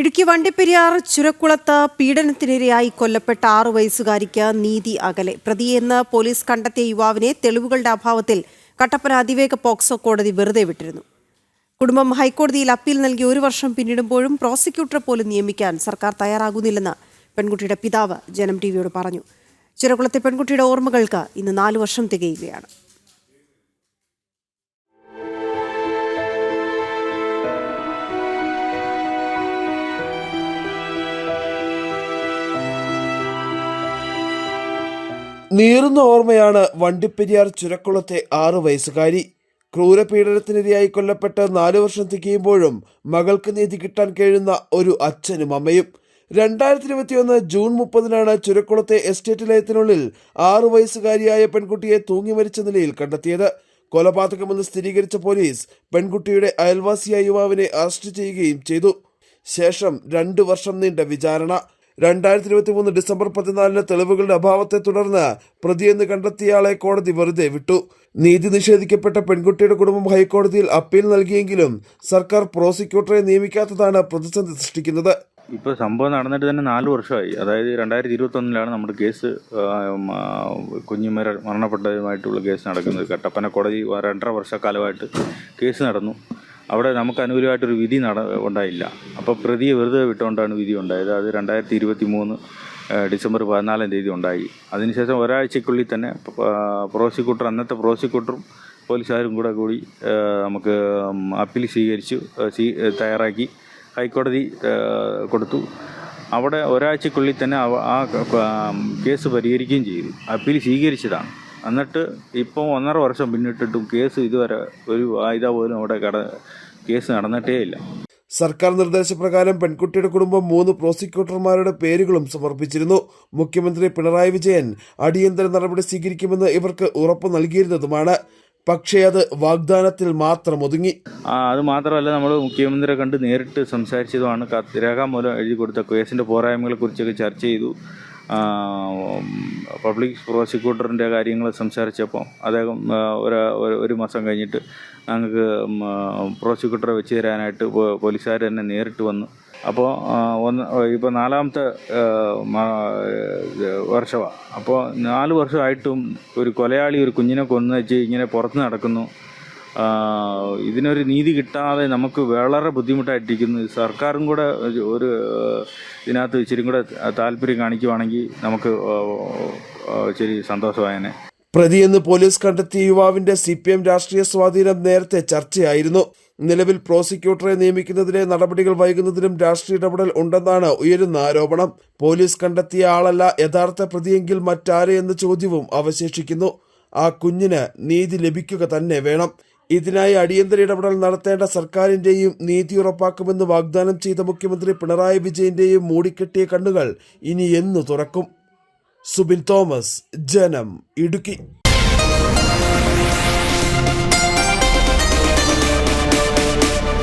ഇടുക്കി വണ്ടിപ്പെരിയാർ ചുരക്കുളത്ത് പീഡനത്തിനിരയായി കൊല്ലപ്പെട്ട ആറു വയസ്സുകാരിക്ക് നീതി അകലെ. പ്രതിയെന്ന് പോലീസ് കണ്ടെത്തിയ യുവാവിനെ തെളിവുകളുടെ അഭാവത്തിൽ കട്ടപ്പന അതിവേഗ പോക്സോ കോടതി വെറുതെ വിട്ടിരുന്നു. കുടുംബം ഹൈക്കോടതിയിൽ അപ്പീൽ നൽകി ഒരു വർഷം പിന്നിടുമ്പോഴും പ്രോസിക്യൂട്ടറെ പോലും നിയമിക്കാൻ സർക്കാർ തയ്യാറാകുന്നില്ലെന്ന് പെൺകുട്ടിയുടെ പിതാവ് ജനം ടി പറഞ്ഞു. ചുരക്കുളത്തെ പെൺകുട്ടിയുടെ ഓർമ്മകൾക്ക് ഇന്ന് നാലു വർഷം തികയുകയാണ്. നീറുന്ന ഓർമ്മയാണ് വണ്ടിപ്പെരിയാർ ചുരക്കുളത്തെ ആറു വയസ്സുകാരി. ക്രൂരപീഡനത്തിനിരയായി കൊല്ലപ്പെട്ട് നാലു വർഷം തികയുമ്പോഴും മകൾക്ക് നീതി കിട്ടാൻ കഴിയുന്ന ഒരു അച്ഛനും അമ്മയും. രണ്ടായിരത്തി ഇരുപത്തിയൊന്ന് ജൂൺ മുപ്പതിനാണ് ചുരക്കുളത്തെ എസ്റ്റേറ്റ് ലയത്തിനുള്ളിൽ ആറു വയസ്സുകാരിയായ പെൺകുട്ടിയെ തൂങ്ങി മരിച്ച നിലയിൽ കണ്ടെത്തിയത്. കൊലപാതകമെന്ന് സ്ഥിരീകരിച്ച പോലീസ് പെൺകുട്ടിയുടെ അയൽവാസിയായ യുവാവിനെ അറസ്റ്റ് ചെയ്യുകയും ചെയ്തു. ശേഷം രണ്ടു വർഷം നീണ്ട വിചാരണ. രണ്ടായിരത്തി ഇരുപത്തി മൂന്ന് ഡിസംബർ പതിനാലിന് തെളിവുകളുടെ അഭാവത്തെ തുടർന്ന് പ്രതിയെന്ന് കണ്ടെത്തിയയാളെ കോടതി വെറുതെ വിട്ടു. നീതി നിഷേധിക്കപ്പെട്ട പെൺകുട്ടിയുടെ കുടുംബം ഹൈക്കോടതിയിൽ അപ്പീൽ നൽകിയെങ്കിലും സർക്കാർ പ്രോസിക്യൂട്ടറെ നിയമിക്കാത്തതാണ് പ്രതിസന്ധി സൃഷ്ടിക്കുന്നത്. ഇപ്പോൾ സംഭവം നടന്നിട്ട് തന്നെ നാല് വർഷമായി. അതായത് രണ്ടായിരത്തി ഇരുപത്തൊന്നിലാണ് നമ്മുടെ കേസ് കുഞ്ഞുമര മരണപ്പെട്ടതുമായിട്ടുള്ള കേസ് നടക്കുന്നത്. കട്ടപ്പന കോടതി രണ്ടര വർഷക്കാലമായിട്ട് കേസ് നടന്നു. അവിടെ നമുക്ക് അനുകൂലമായിട്ടൊരു വിധി നട ഉണ്ടായില്ല. അപ്പോൾ പ്രതിയെ വെറുതെ വിട്ടുകൊണ്ടാണ് വിധി ഉണ്ടായത്. അത് രണ്ടായിരത്തി ഇരുപത്തി മൂന്ന് ഡിസംബർ പതിനാലാം തീയതി ഉണ്ടായി. അതിനുശേഷം ഒരാഴ്ചക്കുള്ളിൽ തന്നെ പ്രോസിക്യൂട്ടർ അന്നത്തെ പ്രോസിക്യൂട്ടറും പോലീസുകാരും കൂടെ കൂടി നമുക്ക് അപ്പീൽ സ്വീകരിച്ചു തയ്യാറാക്കി ഹൈക്കോടതി കൊടുത്തു. അവിടെ ഒരാഴ്ചക്കുള്ളിൽ തന്നെ ആ, കേസ് പരിഹരിക്കുകയും ചെയ്തു. അപ്പീൽ സ്വീകരിച്ചതാണ്. എന്നിട്ട് ഇപ്പോൾ ഒന്നര വർഷം പിന്നിട്ടിട്ടും കേസ് ഇതുവരെ ഒരു വായ്ത പോലും അവിടെ കട കേസ് നടന്നിട്ടേ ഇല്ല. സർക്കാർ നിർദ്ദേശപ്രകാരം പെൺകുട്ടിയുടെ കുടുംബം മൂന്ന് പ്രോസിക്യൂട്ടർമാരുടെ പേരുകളും സമർപ്പിച്ചിരുന്നു. മുഖ്യമന്ത്രി പിണറായി വിജയൻ അടിയന്തര നടപടി സ്വീകരിക്കുമെന്ന് ഇവർക്ക് ഉറപ്പ് നൽകിയിരുന്നതുമാണ്. പക്ഷേ അത് വാഗ്ദാനത്തിൽ മാത്രം ഒതുങ്ങി. അത് മാത്രമല്ല നമ്മൾ മുഖ്യമന്ത്രിയെ കണ്ട് നേരിട്ട് സംസാരിച്ചതുമാണ്. രേഖാമൂലം എഴുതി കൊടുത്ത കേസിന്റെ പോരായ്മകളെ കുറിച്ചൊക്കെ ചർച്ച ചെയ്തു. പബ്ലിക് പ്രോസിക്യൂട്ടറിന്റെ കാര്യങ്ങൾ സംസാരിച്ചപ്പോൾ അദ്ദേഹം ഒരു ഒരു- മാസം കഴിഞ്ഞിട്ട് ഞങ്ങൾക്ക് പ്രോസിക്യൂട്ടറെ വെച്ച് തരാനായിട്ട് പോലീസുകാർ തന്നെ നേരിട്ട് വന്നു. അപ്പോൾ ഒന്ന് ഇപ്പോൾ നാലാമത്തെ വർഷമാണ് അപ്പോൾ നാല് വർഷമായിട്ടും ഒരു കൊലയാളി ഒരു കുഞ്ഞിനെ കൊന്നു വെച്ച് ഇങ്ങനെ പുറത്ത് നടക്കുന്നു. ഇതിനൊരു നീതി കിട്ടാതെ നമുക്ക് വളരെ ബുദ്ധിമുട്ടായിട്ടിരിക്കുന്നു. സർക്കാരും കൂടെ ഒരു ഇതിനകത്ത് ഇച്ചിരി കൂടെ താല്പര്യം കാണിക്കുവാണെങ്കിൽ നമുക്ക് ഇച്ചിരി സന്തോഷമായേനെ. പ്രതിയെന്ന് പോലീസ് കണ്ടെത്തിയ യുവാവിന്റെ സി പി എം രാഷ്ട്രീയ സ്വാധീനം നേരത്തെ ചർച്ചയായിരുന്നു. നിലവിൽ പ്രോസിക്യൂട്ടറെ നിയമിക്കുന്നതിലെ നടപടികൾ വൈകുന്നതിനും രാഷ്ട്രീയ ഇടപെടൽ ഉണ്ടെന്നാണ് ഉയരുന്ന ആരോപണം. പോലീസ് കണ്ടെത്തിയ ആളല്ല യഥാർത്ഥ പ്രതിയെങ്കിൽ മറ്റാരെ എന്ന ചോദ്യവും അവശേഷിക്കുന്നു. ആ കുഞ്ഞിന് നീതി ലഭിക്കുക തന്നെ വേണം. ഇതിനായി അടിയന്തര ഇടപെടൽ നടത്തേണ്ട സർക്കാരിന്റെയും നീതി ഉറപ്പാക്കുമെന്ന് വാഗ്ദാനം ചെയ്ത മുഖ്യമന്ത്രി പിണറായി വിജയന്റെയും മൂടിക്കെട്ടിയ കണ്ണുകൾ ഇനി എന്നു തുറക്കും. സുബിൻ തോമസ് ജനം ഇടുക്കി.